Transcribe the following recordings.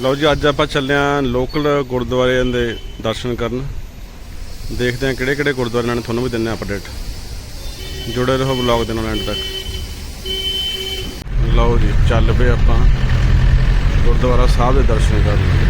ਲਓ ਜੀ, ਅੱਜ ਆਪਾਂ ਚੱਲੇ ਆਂ ਲੋਕਲ ਗੁਰਦੁਆਰਿਆਂ ਦੇ ਦਰਸ਼ਨ ਕਰਨ। ਦੇਖਦੇ ਆਂ ਕਿਹੜੇ ਕਿਹੜੇ ਗੁਰਦੁਆਰਿਆਂ ਨੇ ਤੁਹਾਨੂੰ ਵੀ ਦਿੰਨੇ ਆ ਅਪਡੇਟ ਜੁੜੇ ਰਹੋ ਵਲੌਗ ਦੇ ਨਾਲ ਐਂਡ ਤੱਕ। ਲਓ ਜੀ, ਚੱਲ ਪਏ ਆਪਾਂ ਗੁਰਦੁਆਰਾ ਸਾਹਿਬ ਦੇ ਦਰਸ਼ਨ ਕਰਨ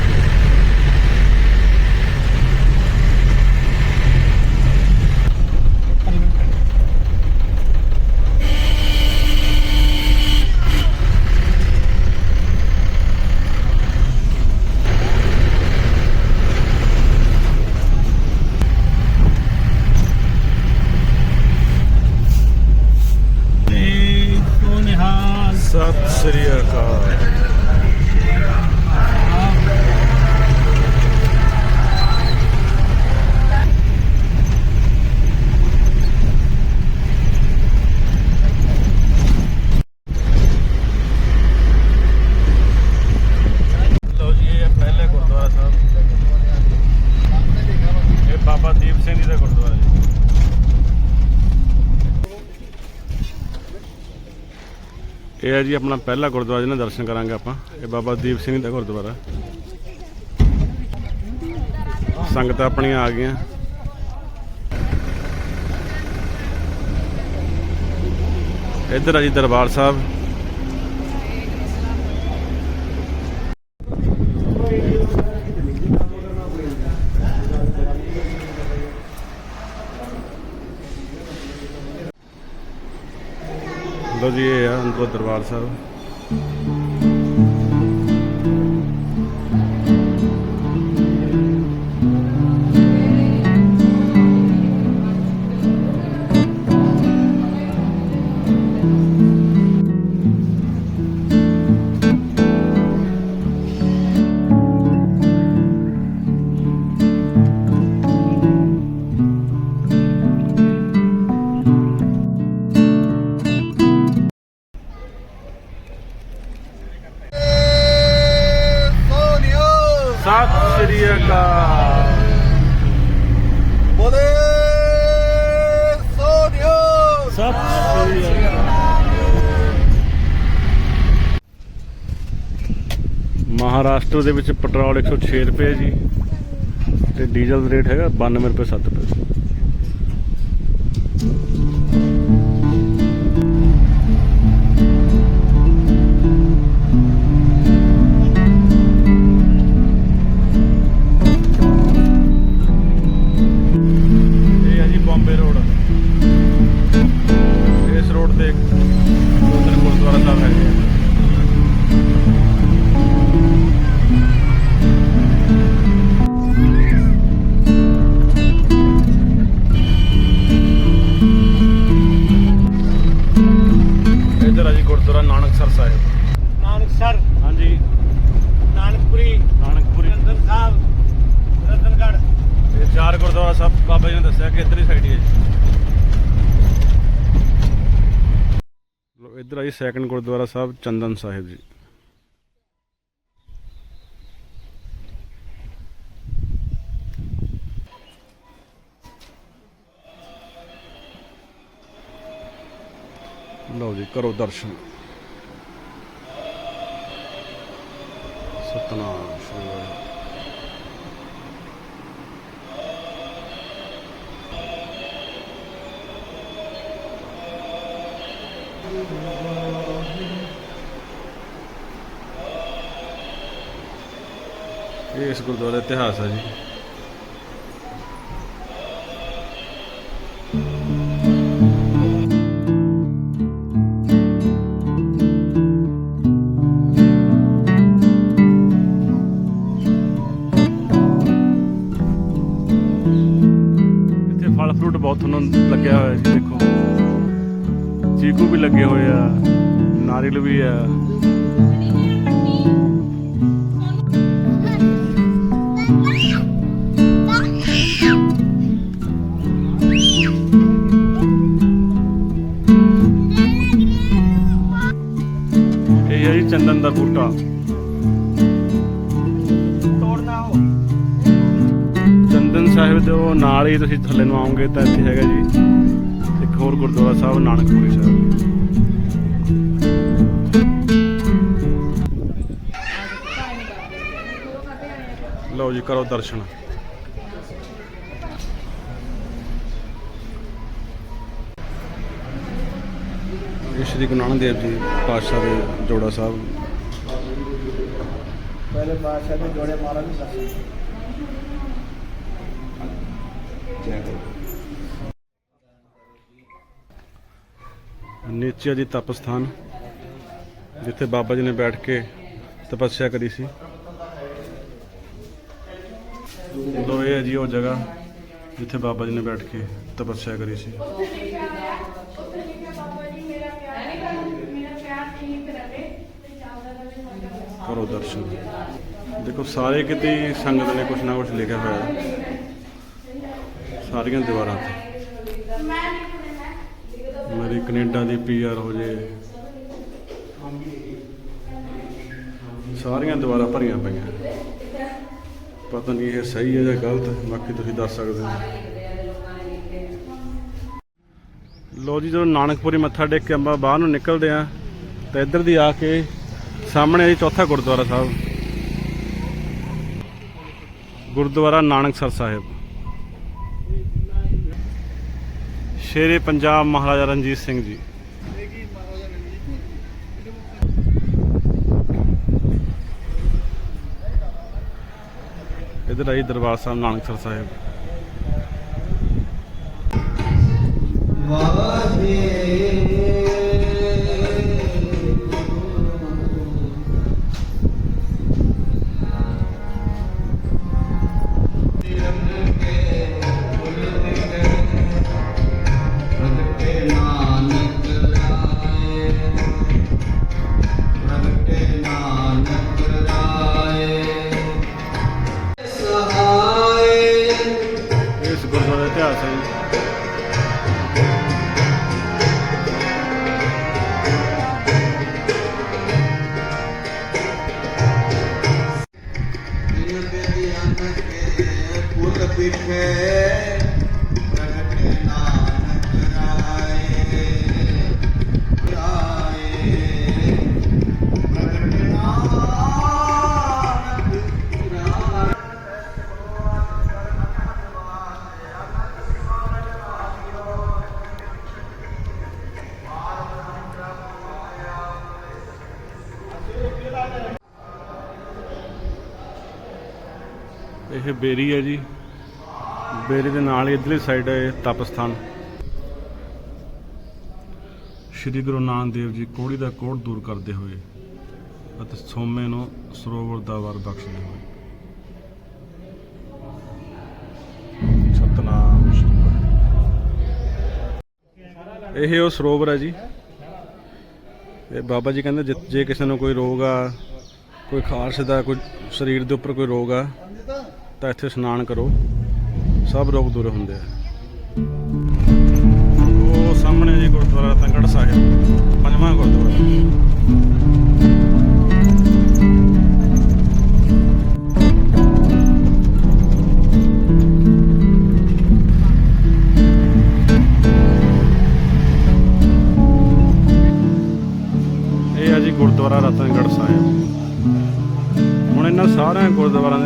ਤੇ ਸੋ ਨਿਹਾਲ ਸਤਿ ਸ੍ਰੀ ਅਕਾਲ ਲਓ ਜੀ ਇਹ ਪਹਿਲੇ ਗੁਰਦੁਆਰਾ ਸਾਹਿਬ ਇਹ ਬਾਬਾ ਦੀਪ ਸਿੰਘ ਜੀ ਦਾ ਗੁਰਦੁਆਰਾ ਜੀ ਇਹ ਹੈ ਜੀ ਆਪਣਾ ਪਹਿਲਾ ਗੁਰਦੁਆਰਾ ਜਿਹਨਾਂ ਦਰਸ਼ਨ ਕਰਾਂਗੇ ਆਪਾਂ। ਇਹ ਬਾਬਾ ਦੀਪ ਸਿੰਘ ਦਾ ਗੁਰਦੁਆਰਾ। ਸੰਗਤਾਂ ਆਪਣੀਆਂ ਆ ਗਈਆਂ। ਇੱਧਰ ਆ ਜੀ ਦਰਬਾਰ ਸਾਹਿਬ। ਲੋ ਜੀ ਇਹ ਆ ਅੰਦਰੋਂ ਦਰਬਾਰ ਸਾਹਿਬ। ਮਹਾਰਾਸ਼ਟਰ ਦੇ ਵਿੱਚ ਪੈਟਰੋਲ 106 ਰੁਪਏ ਜੀ ਤੇ ਡੀਜ਼ਲ ਦਾ ਰੇਟ ਹੈਗਾ 92 ਰੁਪਏ 7 ਰੁਪਏ ਸੈਕੰਡ ਗੁਰਦੁਆਰਾ ਸਾਹਿਬ ਚੰਦਨ ਸਾਹਿਬ ਜੀ ਲਓ ਜੀ ਕਰੋ ਦਰਸ਼ਨ ਸਤਨਾਮ ਸ਼੍ਰੀ ਵਾਹਿਗੁਰੂ ਇਹ ਇਸ ਗੁਰਦੁਆਰੇ ਦਾ ਇਤਿਹਾਸ ਹੈ ਜੀ। ਇੱਥੇ ਫਲ ਫਰੂਟ ਬਹੁਤ ਤੁਹਾਨੂੰ ਲੱਗਿਆ ਹੋਇਆ ਜੀ, ਦੇਖੋ। ਚੀਕੂ ਵੀ ਲੱਗੇ ਹੋਏ ਆ, ਨਾਰੀਅਲ ਵੀ ਆ। ਚੰਦਨ ਦਾ ਬੂਟਾ। ਤੋੜਨਾ ਹੋ ਚੰਦਨ ਸਾਹਿਬ ਦੇ ਉਹ ਨਾਲ ਹੀ ਤੁਸੀਂ ਥੱਲੇ ਨੂੰ ਆਓਗੇ ਤਾਂ ਇੱਥੇ ਹੈਗਾ ਜੀ ਇੱਕ ਹੋਰ ਗੁਰਦੁਆਰਾ ਸਾਹਿਬ ਨਾਨਕਪੁਰੀ ਸਾਹਿਬ। ਲਓ ਜੀ ਕਰੋ ਦਰਸ਼ਨ। ਇਹ ਸ਼੍ਰੀ ਗੁਰੂ ਨਾਨਕ ਦੇਵ ਜੀ ਪਾਤਸ਼ਾਹ ਦੇ ਜੋੜਾ ਸਾਹਿਬ। ਪਹਿਲੇ ਪਾਤਸ਼ਾਹ ਦੇ ਜੋੜੇ ਮਹਾਰਾਜ ਨੂੰ ਸਤਿ ਸ੍ਰੀ ਨੀਚੇ ਜੀ ਤਪਸਥਾਨ ਜਿੱਥੇ ਬਾਬਾ ਜੀ ਨੇ ਬੈਠ ਕੇ ਤਪੱਸਿਆ ਕਰੀ ਸੀ। ਦੋ ਇਹ ਜੀ ਉਹ ਜਗ੍ਹਾ ਜਿੱਥੇ ਬਾਬਾ ਜੀ ਨੇ ਬੈਠ ਕੇ ਤਪੱਸਿਆ ਕਰੀ ਸੀ। ਕਰੋ ਦਰਸ਼ਨ। ਦੇਖੋ, ਸਾਰੇ ਕਿਤੇ ਸੰਗਤ ਨੇ ਕੁਛ ਨਾ ਕੁਛ ਲਿਖਿਆ ਹੋਇਆ। ਹੈ ਸਾਰੀਆਂ ਦੀਵਾਰਾਂ ਤੇ। ਮੇਰੀ ਕੈਨੇਡਾ ਦੀ ਪੀਆਰ ਹੋ ਜੇ। ਸਾਰੀਆਂ ਦੀਵਾਰਾਂ ਭਰੀਆਂ ਪਈਆਂ। ਪਤਾ ਨਹੀਂ ਇਹ ਸਹੀ ਹੈ ਜਾਂ ਗਲਤ, ਬਾਕੀ ਤੁਸੀਂ ਦੱਸ ਸਕਦੇ ਹੋ। ਲੋ ਜੀ, ਜਦੋਂ ਨਾਨਕਪੁਰੀ ਮੱਥਾ ਟੇਕ ਕੇ ਅੰਬਾ ਬਾਹਰ ਨੂੰ ਨਿਕਲਦੇ ਆ ਤਾਂ ਇੱਧਰ ਦੀ ਆ ਕੇ ਸਾਹਮਣੇ ਜੀ ਚੌਥਾ ਗੁਰਦੁਆਰਾ ਸਾਹਿਬ। ਗੁਰਦੁਆਰਾ ਨਾਨਕਸਰ ਸਾਹਿਬ। ਸ਼ੇਰੇ ਪੰਜਾਬ ਮਹਾਰਾਜਾ ਰਣਜੀਤ ਸਿੰਘ ਜੀ। ਇਧਰ ਆਈ ਦਰਬਾਰ ਸਾਹਿਬ ਨਾਨਕਸਰ ਸਾਹਿਬ। ਪ੍ਰਗਟੇ ਬੇਰੀ ਹੈ ਜੀ। ਬੇਰੀ ਦੇ ਨਾਲ ਹੀ ਇਧਰਲੀ ਸਾਈਡ ਹੈ ਇਹ ਤਪ ਸ਼੍ਰੀ ਗੁਰੂ ਨਾਨਕ ਦੇਵ ਜੀ ਕੋੜੀ ਦਾ ਕੋੜ ਦੂਰ ਕਰਦੇ ਹੋਏ ਅਤੇ ਸੋਮੇ ਨੂੰ ਸਰੋਵਰ ਦਾ ਵਰ ਬਖਸ਼ਦੇ ਹੋਏ। ਸਤਨਾਮ ਇਹ ਉਹ ਸਰੋਵਰ ਹੈ ਜੀ। ਇਹ ਬਾਬਾ ਜੀ ਕਹਿੰਦੇ ਜੇ- ਜੇ ਕਿਸੇ ਨੂੰ ਕੋਈ ਰੋਗ ਆ, ਕੋਈ ਖਾਰਸ਼ ਦਾ, ਕੋਈ ਸਰੀਰ ਦੇ ਉੱਪਰ ਕੋਈ ਰੋਗ ਆ ਤਾਂ ਇੱਥੇ ਇਸ਼ਨਾਨ ਕਰੋ। ਸਭ ਰੋਗ ਦੂਰ ਹੁੰਦੇ ਆ। ਉਹ ਸਾਹਮਣੇ ਜੀ ਗੁਰਦੁਆਰਾ ਤੰਗੜ ਸਾਹਿਬ, ਪੰਜਵਾਂ ਗੁਰਦੁਆਰਾ।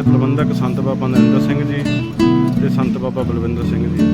ਪ੍ਰਬੰਧਕ ਸੰਤ ਬਾਬਾ ਨਰਿੰਦਰ ਸਿੰਘ ਜੀ ਤੇ ਸੰਤ ਬਾਬਾ ਬਲਵਿੰਦਰ ਸਿੰਘ ਜੀ।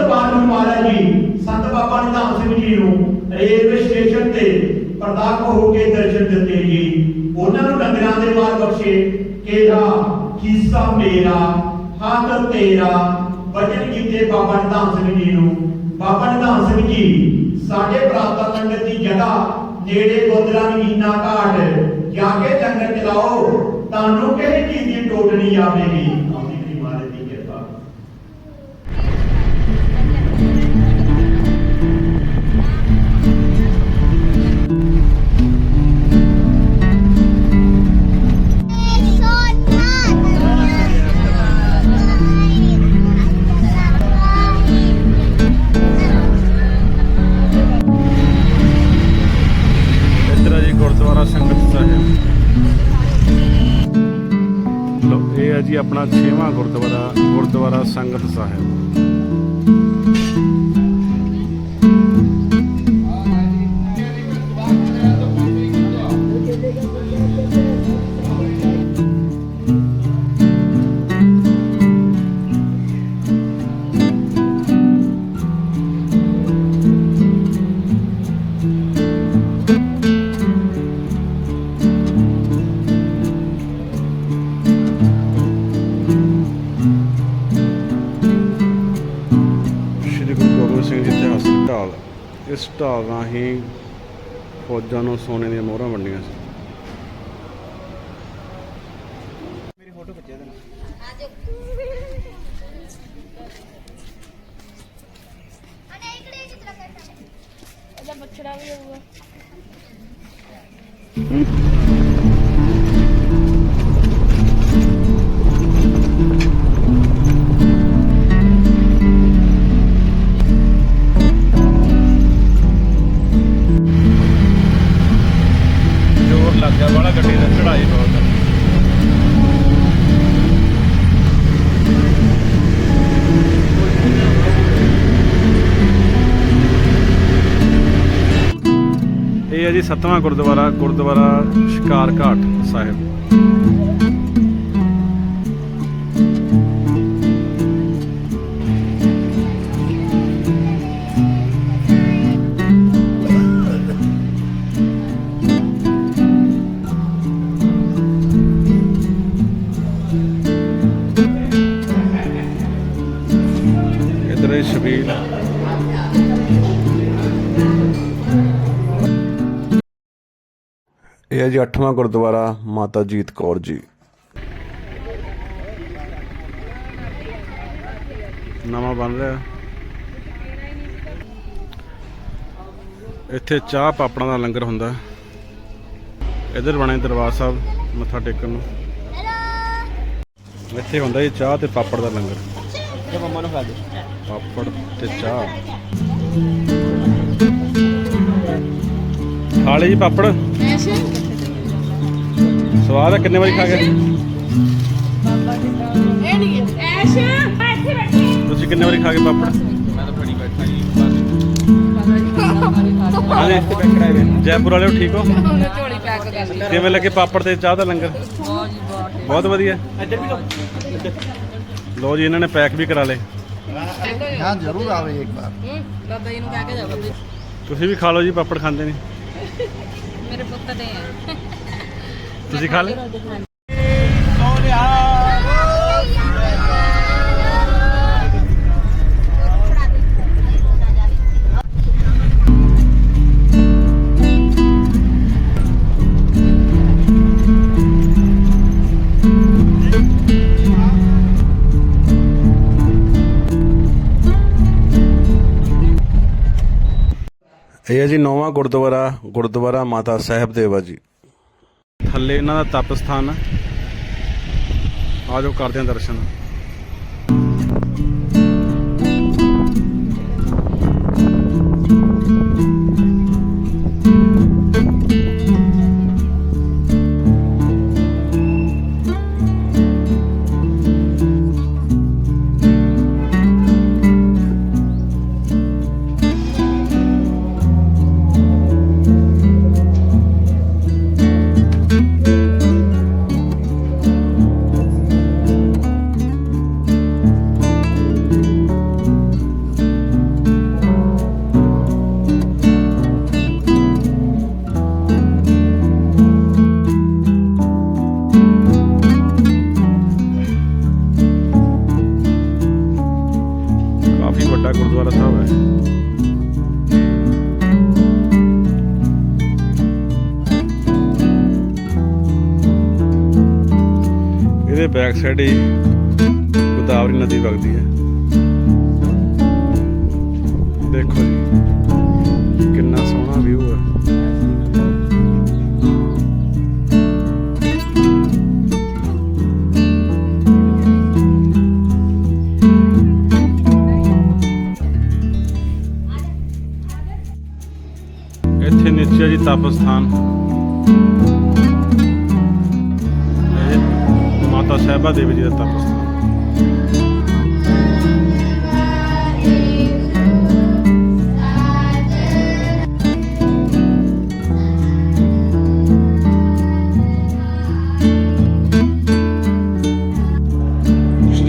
ਇਹਨਾਂ ਤੋਂ ਮਹਾਰਾਜ ਜੀ। ਸੰਤ ਬਾਬਾ ਨਿਧਾਨ ਸਿੰਘ ਜੀ ਨੂੰ ਰੇਲਵੇ ਸਟੇਸ਼ਨ ਤੇ ਪ੍ਰਤੱਖ ਹੋ ਕੇ ਦਰਸ਼ਨ ਦਿੱਤੇ ਜੀ। ਉਹਨਾਂ ਨੂੰ ਡੰਗਰਾਂ ਦੇ ਮਾਰ ਬਖਸ਼ੇ ਕਿਹਾ ਹਿੱਸਾ ਮੇਰਾ, ਹੱਥ ਤੇਰਾ। ਵਚਨ ਕੀਤੇ ਬਾਬਾ ਨਿਧਾਨ ਸਿੰਘ ਜੀ ਨੂੰ। ਬਾਬਾ ਨਿਧਾਨ ਸਿੰਘ ਜੀ, ਸਾਡੇ ਪ੍ਰਾਪਤਾ ਪੰਡਤ ਦੀ ਜਗ੍ਹਾ ਨੇੜੇ ਗੋਦਰਾ ਨਗੀਨਾ ਘਾਟ ਜਾ ਕੇ ਲੰਗਰ ਚਲਾਓ, ਤੁਹਾਨੂੰ ਕਿਸੇ ਚੀਜ਼ ਦੀ ਟੋਟ ਨਹੀਂ ਆਵੇਗੀ। ਆਪਣਾ 6ਵਾਂ ਗੁਰਦੁਆਰਾ ਗੁਰਦੁਆਰਾ ਸੰਗਤ ਸਾਹਿਬ। ਇਸ ਢਾਲ ਰਾਹੀਂ ਫੌਜਾਂ ਨੂੰ ਸੋਨੇ ਦੀਆਂ ਮੋਹਰਾਂ ਵੰਡੀਆਂ ਸੀ। ਜੀ ਸੱਤਵਾਂ ਗੁਰਦੁਆਰਾ ਗੁਰਦੁਆਰਾ ਸ਼ਿਕਾਰ ਘਾਟ ਸਾਹਿਬ। ਇਹ ਹੈ ਜੀ 8ਵਾਂ ਗੁਰਦੁਆਰਾ ਮਾਤਾ ਜੀਤ ਕੌਰ ਜੀ। ਨਵਾਂ ਬਣ ਰਿਹਾ। ਇੱਥੇ ਚਾਹ ਪਾਪੜਾਂ ਦਾ ਲੰਗਰ ਹੁੰਦਾ। ਇਧਰ ਬਣੇ ਦਰਬਾਰ ਸਾਹਿਬ, ਮੱਥਾ ਟੇਕਣ ਨੂੰ। ਇੱਥੇ ਹੁੰਦਾ ਜੀ ਚਾਹ ਤੇ ਪਾਪੜ ਦਾ ਲੰਗਰ। ਇਹ ਮੰਮਾ ਨੂੰ ਖਾ ਦੇ ਪਾਪੜ ਤੇ ਚਾਹ। ਖਾ ਲਈ ਜੀ ਪਾਪੜ? ਸਵਾਦ ਆ ਕਿੰਨੇ ਵਾਰੀ ਖਾ ਗਏ? ਇਹ ਨਹੀਂ ਐਸ਼ ਇੱਥੇ ਬੈਠੀ ਤੁਸੀਂ ਕਿੰਨੇ ਵਾਰੀ ਖਾ ਗਏ ਪਾਪੜ? ਮੈਂ ਤਾਂ ਫੜੀ ਬੈਠਾ ਜੀ ਹਾਂਜੀ ਜੈਪੁਰ ਵਾਲਿਓ ਠੀਕ ਹੋ? ਝੋਲੀ ਪੈਕ ਕਰ ਲਈ। ਕਿਵੇਂ ਲੱਗੇ ਪਾਪੜ ਤੇ ਚਾਹ ਦਾ ਲੰਗਰ? ਬਹੁਤ ਵਧੀਆ। ਇੱਧਰ ਵੀ ਲੋ ਜੀ ਇਹਨਾਂ ਨੇ ਪੈਕ ਵੀ ਕਰਾ ਲਏ। ਹਾਂ ਜ਼ਰੂਰ ਆਵੇ ਇੱਕ ਵਾਰ। ਬਾਬਾ ਜੀ ਨੂੰ ਕਹਿ ਕੇ ਜਾ ਬਾਬਾ ਜੀ ਤੁਸੀਂ ਵੀ ਖਾ ਲਓ ਜੀ ਪਾਪੜ ਖਾਂਦੇ ਨਹੀਂ। ਮੇਰੇ ਪੁੱਤ ਦੇ। ਆ ਤੁਸੀਂ ਖਾ ਲਏ ਇਹ ਹੈ ਜੀ ਨੌਵਾਂ ਗੁਰਦੁਆਰਾ ਗੁਰਦੁਆਰਾ ਮਾਤਾ ਸਾਹਿਬ ਦੇਵਾ ਜੀ ਥੱਲੇ ਇਹਨਾਂ ਦਾ ਤਪ ਸਥਾਨ ਆ। ਆਜੋ ਕਰਦੇ ਹਾਂ ਦਰਸ਼ਨ। ਬੈਕ ਸਾਈਡ ਹੀ ਗੋਦਾਵਰੀ ਨਦੀ ਵਗਦੀ ਹੈ। ਦੇਖੋ ਜੀ, ਕਿੰਨਾ ਸੋਹਣਾ ਵਿਊ ਹੈ। ਇੱਥੇ ਨੀਚੇ ਹੈ ਜੀ ਤਪ ਸਥਾਨ। ਮਾਤਾ ਸਾਹਿਬਾ ਦੇਵੀ ਜੀ ਦਾ ਤਪ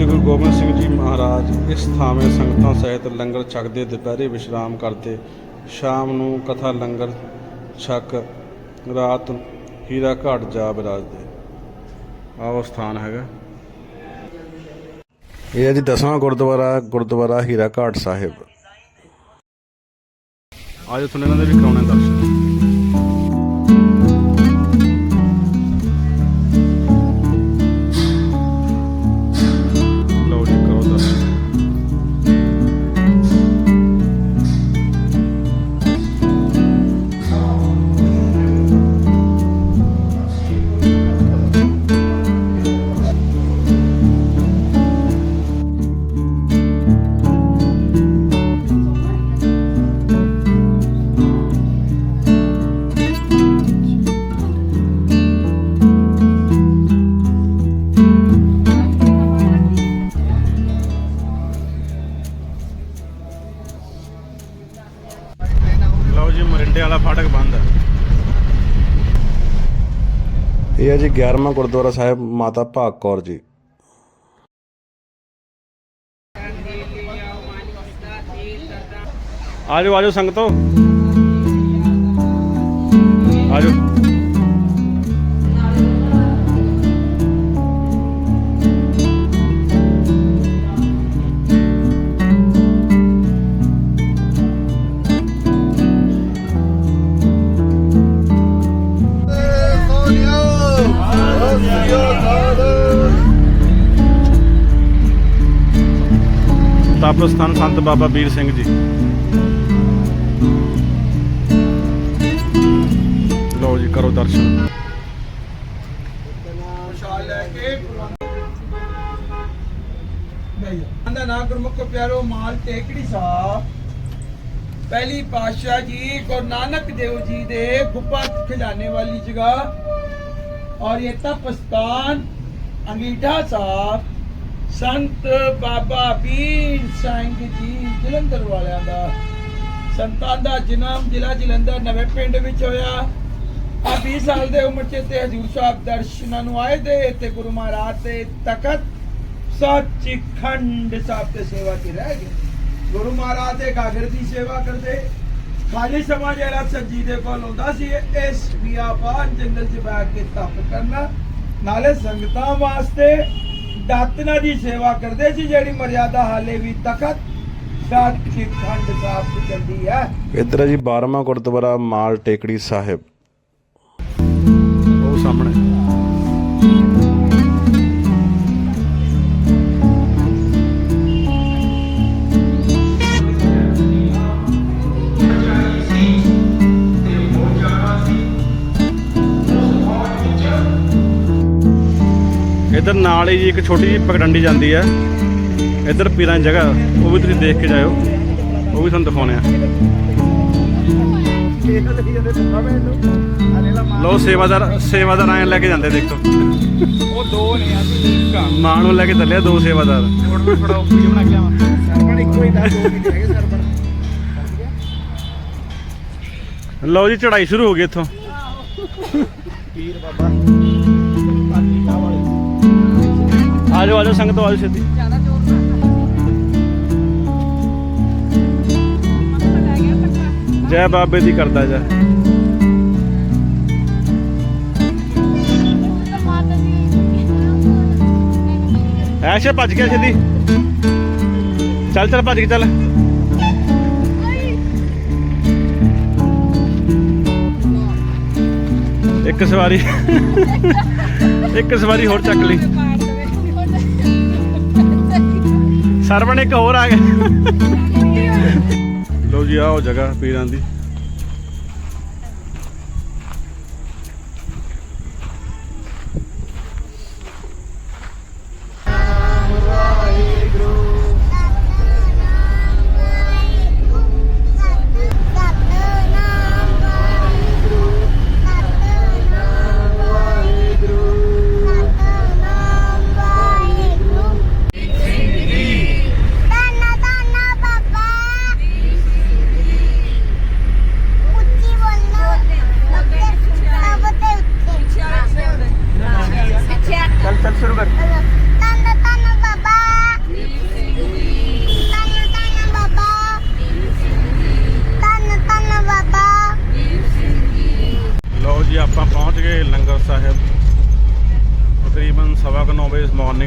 ਗੁਰੂ ਗੋਬਿੰਦ ਸਿੰਘ ਜੀ ਮਹਾਰਾਜ ਇਸ ਥਾਵੇਂ ਸੰਗਤਾਂ ਸਹਿਤ ਲੰਗਰ ਛਕਦੇ, ਦੁਪਹਿਰੇ ਵਿਸ਼ਰਾਮ ਕਰਦੇ, ਸ਼ਾਮ ਨੂੰ ਕਥਾ ਲੰਗਰ ਛਕ, ਰਾਤ ਹੀਰਾ ਘਾਟ ਜਾ ਬਿਰਾਜਦੇ। ਆਹ ਸਥਾਨ ਹੈਗਾ। ਇਹ ਹੈ ਜੀ ਦਸਵਾਂ ਗੁਰਦੁਆਰਾ ਗੁਰਦੁਆਰਾ ਹੀਰਾ ਘਾਟ ਸਾਹਿਬ। ਆਜੋ ਤੁਹਾਨੂੰ ਇਹਨਾਂ ਦੇ ਵੀ ਕਰਾਉਣੇ ਦਰਸ਼ਨ। ਇਹ ਹੈ ਜੀ 11ਵਾਂ ਗੁਰਦੁਆਰਾ ਸਾਹਿਬ ਮਾਤਾ ਭਾਗ ਕੌਰ ਜੀ। ਆਜੋ ਆਜੋ ਸੰਗਤੋ। ਆਜੋ ਤਪ ਸਥਾਨ ਸੰਤ ਬਾਬਾ ਵੀਰ ਸਿੰਘ ਜੀ। ਲਓ ਜੀ, ਕਰੋ ਦਰਸ਼ਨ। ਦਾ ਨਾਮ ਗੁਰਮੁਖ ਪਿਆਰੋ, ਮਾਲ ਟੇਕੜੀ ਸਾਹਿਬ ਪਹਿਲੀ ਪਾਤਸ਼ਾਹ ਜੀ ਗੁਰੂ ਨਾਨਕ ਦੇਵ ਜੀ ਦੇ ਗੁਫਾ ਖਿਲਾਣੇ ਵਾਲੀ ਜਗ੍ਹਾ ਔਰ ਇਹ ਤਪਸਤਾਨ ਅੰਗੀਠਾ ਸਾਹਿਬ ਸੰਤ ਬਾਬਾ ਵੀਰ ਸਿੰਘ ਜੀ ਜਲੰਧਰ ਵਾਲਿਆਂ ਦਾ। ਸੰਤਾਂ ਦਾ ਜਨਮ ਜ਼ਿਲ੍ਹਾ ਜਲੰਧਰ ਨਵੇਂ ਪਿੰਡ ਵਿੱਚ ਹੋਇਆ। ਆ 20 ਸਾਲ ਦੇ ਉਮਰ ਚ ਤੇ ਹਜੂਰ ਸਾਹਿਬ ਦਰਸ਼ਨਾਂ ਨੂੰ ਆਏ ਦੇ ਤੇ ਗੁਰੂ ਮਹਾਰਾਜ ਦੇ ਤਖਤ ਸੱਚਖੰਡ ਸਾਹਿਬ ਤੇ ਸੇਵਾ ਚ ਰਹਿ ਗਏ। ਗੁਰੂ ਮਹਾਰਾਜ ਦੇ ਗਾਗਰ ਦੀ ਸੇਵਾ ਕਰਦੇ। ਖਾਲੀ ਸਮਾਂ ਜਿਹੜਾ ਸੱਜੀ ਦੇ ਕੋਲ ਹੁੰਦਾ ਸੀ, ਇਸ ਬਿਆਬਾਨ ਜੰਗਲ 'ਚ ਬੈਠ ਕੇ ਤਪ ਕਰਨਾ, ਨਾਲੇ ਸੰਗਤਾਂ ਵਾਸਤੇ ਦਾਤਨਾ ਦੀ ਸੇਵਾ ਕਰਦੇ ਸੀ, ਜਿਹੜੀ ਮਰਿਆਦਾ ਹਾਲੇ ਵੀ ਤਖਤ ਸੱਚਖੰਡ ਸਾਹਿਬ ਚੱਲਦੀ ਹੈ। ਇੱਧਰ ਜੀ 12ਵਾਂ ਗੁਰਦੁਆਰਾ ਮਾਲ ਟੇਕੜੀ ਸਾਹਿਬ। ਇੱਧਰ ਨਾਲ ਹੀ ਜੀ ਇੱਕ ਛੋਟੀ ਜਿਹੀ ਪਗਡੰਡੀ ਜਾਂਦੀ ਹੈ। ਇੱਧਰ ਪੀਰਾਂ ਦੀ ਜਗ੍ਹਾ ਉਹ ਵੀ ਤੁਸੀਂ ਦੇਖ ਕੇ ਜਾਇਓ। ਉਹ ਵੀ ਤੁਹਾਨੂੰ ਦਿਖਾਉਣੇ ਆ। ਲੋ ਸੇਵਾਦਾਰ ਸੇਵਾਦਾਰ ਆਏ ਲੈ ਕੇ ਜਾਂਦੇ ਦੇਖੋ। ਉਹ ਦੋ ਨੇ ਅਸੀਂ ਇੱਕ ਮਾਂ ਨੂੰ ਲੈ ਕੇ ਚੱਲਿਆ ਦੋ ਸੇਵਾਦਾਰ। ਫੜੋ ਫੜੋ ਵੀਡੀਓ ਬਣਾ ਕੇ ਆਵਾਂ ਸਰਪਣ ਇੱਕੋ ਹੀ ਦਾ ਦੋ ਵੀ ਹੈਗੇ ਸਰਪਣ ਲਓ ਜੀ ਚੜਾਈ ਸ਼ੁਰੂ ਹੋ ਗਈ ਇੱਥੋਂ। ਪੀਰ ਬਾਬਾ। ਆਜੋ ਆਜੋ ਸੰਗਤ ਆਜੋ ਛੇਤੀ। ਜ਼ਿਆਦਾ ਜ਼ੋਰ ਜੈ ਬਾਬੇ ਦੀ ਕਰਦਾ ਜੀ। ਐਸ਼ ਭੱਜ ਗਿਆ ਛੇਤੀ। ਚੱਲ ਚੱਲ ਭੱਜ ਕੇ ਚੱਲ। ਇੱਕ ਸਵਾਰੀ। ਇੱਕ ਸਵਾਰੀ ਹੋਰ ਚੱਕ ਲਈ। ਸਰਵਣ ਇੱਕ ਹੋਰ ਆ ਗਿਆ। ਲਓ ਜੀ ਆਹ ਉਹ ਜਗ੍ਹਾ ਪੀਰਾਂ ਦੀ।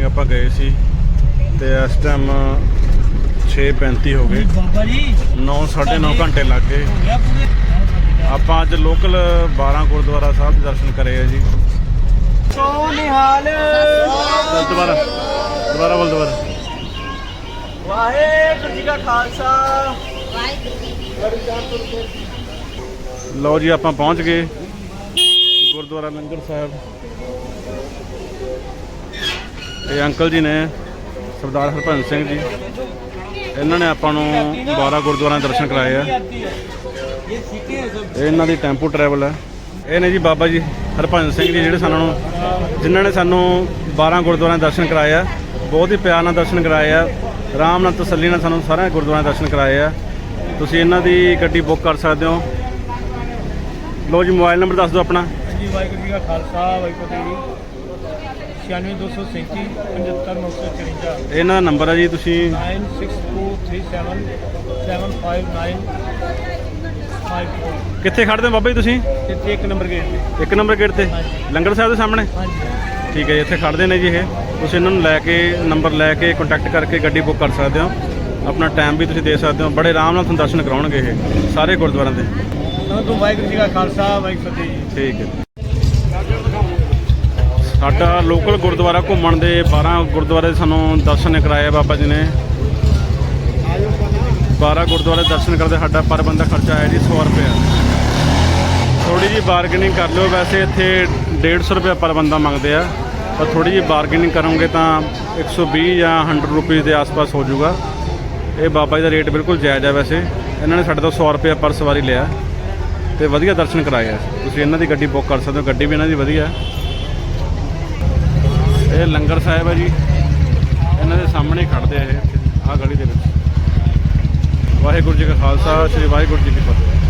ਮਾਰਨਿੰਗ ਆਪਾਂ ਗਏ ਸੀ ਤੇ ਇਸ ਟਾਈਮ 6:35 ਹੋ ਗਏ। ਬਾਬਾ ਜੀ 9 9.5 ਘੰਟੇ ਲੱਗ ਗਏ। ਆਪਾਂ ਅੱਜ ਲੋਕਲ 12 ਗੁਰਦੁਆਰਾ ਸਾਹਿਬ ਦੇ ਦਰਸ਼ਨ ਕਰੇ ਆ ਜੀ। ਸੋ ਨਿਹਾਲ ਦੁਬਾਰਾ ਦੁਬਾਰਾ ਬੋਲ ਦੁਬਾਰਾ। ਵਾਹਿਗੁਰੂ ਜੀ ਕਾ ਖਾਲਸਾ। ਲਓ ਜੀ ਆਪਾਂ ਪਹੁੰਚ ਗਏ ਗੁਰਦੁਆਰਾ ਲੰਗਰ ਸਾਹਿਬ। ਇਹ ਅੰਕਲ ਜੀ ਨੇ, ਸਰਦਾਰ ਹਰਭਜਨ ਸਿੰਘ ਜੀ। ਇਹਨਾਂ ਨੇ ਆਪਾਂ ਨੂੰ 12 ਗੁਰਦੁਆਰਿਆਂ ਦੇ ਦਰਸ਼ਨ ਕਰਾਏ ਆ। ਇਹ ਇਹਨਾਂ ਦੀ ਟੈਂਪੂ ਟਰੈਵਲ ਹੈ ਇਹ ਨੇ ਜੀ ਬਾਬਾ ਜੀ ਹਰਭਜਨ ਸਿੰਘ ਜੀ ਜਿਹੜੇ ਸਾਨੂੰ, ਜਿਨ੍ਹਾਂ ਨੇ ਸਾਨੂੰ 12 ਗੁਰਦੁਆਰਿਆਂ ਦੇ ਦਰਸ਼ਨ ਕਰਾਏ ਆ। ਬਹੁਤ ਹੀ ਪਿਆਰ ਨਾਲ ਦਰਸ਼ਨ ਕਰਾਏ ਆ। ਆਰਾਮ ਨਾਲ ਤਸੱਲੀ ਨਾਲ ਸਾਨੂੰ ਸਾਰੇ ਗੁਰਦੁਆਰਿਆਂ ਦੇ ਦਰਸ਼ਨ ਕਰਾਏ ਆ। ਤੁਸੀਂ ਇਹਨਾਂ ਦੀ ਗੱਡੀ ਬੁੱਕ ਕਰ ਸਕਦੇ ਹੋ। ਲੋ ਜੀ ਮੋਬਾਈਲ ਨੰਬਰ ਦੱਸ ਦਿਓ ਆਪਣਾ। ਜੀ, ਵਾਹਿਗੁਰੂ ਜੀ ਕਾ ਖਾਲਸਾ, ਵਾਹਿਗੁਰੂ ਜੀ 96237 75954 ਇਹਨਾਂ ਦਾ ਨੰਬਰ ਹੈ ਜੀ ਤੁਸੀਂ 9623775954 ਕਿੱਥੇ ਖੜਦੇ ਹੋ ਬਾਬਾ ਜੀ ਤੁਸੀਂ ਤੇ ਇੱਕ ਨੰਬਰ ਗੇਟ ਤੇ ਇੱਕ ਨੰਬਰ ਗੇਟ ਤੇ ਲੰਗਰ ਸਾਹਿਬ ਦੇ ਸਾਹਮਣੇ ਹਾਂਜੀ ਠੀਕ ਹੈ ਜੀ ਇੱਥੇ ਖੜਦੇ ਨੇ ਜੀ ਇਹ ਤੁਸੀਂ ਇਹਨਾਂ ਨੂੰ ਲੈ ਕੇ ਨੰਬਰ ਲੈ ਕੇ ਕੰਟੈਕਟ ਕਰਕੇ ਗੱਡੀ ਬੁੱਕ ਕਰ ਸਕਦੇ ਹੋ ਆਪਣਾ ਟਾਈਮ ਵੀ ਤੁਸੀਂ ਦੇ ਸਕਦੇ ਹੋ ਬੜੇ ਆਰਾਮ ਨਾਲ ਤੁਹਾਨੂੰ ਦਰਸ਼ਨ ਕਰਾਉਣਗੇ ਇਹ ਸਾਰੇ ਗੁਰਦੁਆਰਿਆਂ ਦੇ ਤਾਂ ਵਾਹਿਗੁਰੂ ਜੀ ਕਾ ਖਾਲਸਾ ਵਾਹਿਗੁਰੂ ਜੀ ਠੀਕ ਹੈ ਸਾਡਾ ਲੋਕਲ ਗੁਰਦੁਆਰਾ ਘੁੰਮਣ ਦੇ 12 ਗੁਰਦੁਆਰੇ ਸਾਨੂੰ ਦਰਸ਼ਨ ਕਰਾਏ ਬਾਬਾ ਜੀ ਨੇ। 12 ਗੁਰਦੁਆਰੇ ਦਰਸ਼ਨ ਕਰਦੇ ਸਾਡਾ ਪਰ ਬੰਦਾ ਖਰਚਾ ਆਇਆ ਜੀ 100 ਰੁਪਏ ਥੋੜੀ ਜੀ ਬਾਰਗੇਨਿੰਗ ਕਰ ਲਿਓ, ਵੈਸੇ ਇੱਥੇ 150 ਰੁਪਏ ਪਰ ਬੰਦਾ ਮੰਗਦੇ ਆ। ਪਰ ਥੋੜੀ ਜੀ ਬਾਰਗੇਨਿੰਗ ਕਰੋਗੇ ਤਾਂ 120 ਜਾਂ 100 ਰੁਪਏ ਦੇ ਆਸ-ਪਾਸ ਹੋ ਜਾਊਗਾ। ਇਹ ਬਾਬਾ ਜੀ ਦਾ ਰੇਟ ਬਿਲਕੁਲ ਜਾਇਜ਼ ਹੈ ਵੈਸੇ। ਇਹਨਾਂ ਨੇ ਸਾਡੇ ਤੋਂ 100 ਰੁਪਏ ਪਰ ਸਵਾਰੀ ਲਿਆ। ਤੇ ਵਧੀਆ ਦਰਸ਼ਨ ਕਰਾਏ ਆ। ਤੁਸੀਂ ਇਹਨਾਂ ਦੀ ਗੱਡੀ ਬੁੱਕ ਕਰ ਸਕਦੇ ਹੋ, ਗੱਡੀ ਵੀ ਇਹਨਾਂ ਦੀ ਵਧੀਆ। ਇਹ ਲੰਗਰ ਸਾਹਿਬ ਹੈ ਜੀ। ਇਹਨਾਂ ਦੇ ਸਾਹਮਣੇ ਹੀ ਖੜਦੇ ਆ ਇਹ। ਆਹ ਗਲੀ ਦੇ ਵਿੱਚ। ਵਾਹਿਗੁਰੂ ਜੀ ਕਾ ਖਾਲਸਾ, ਸ੍ਰੀ ਵਾਹਿਗੁਰੂ ਜੀ ਕੀ ਫਤਿਹ।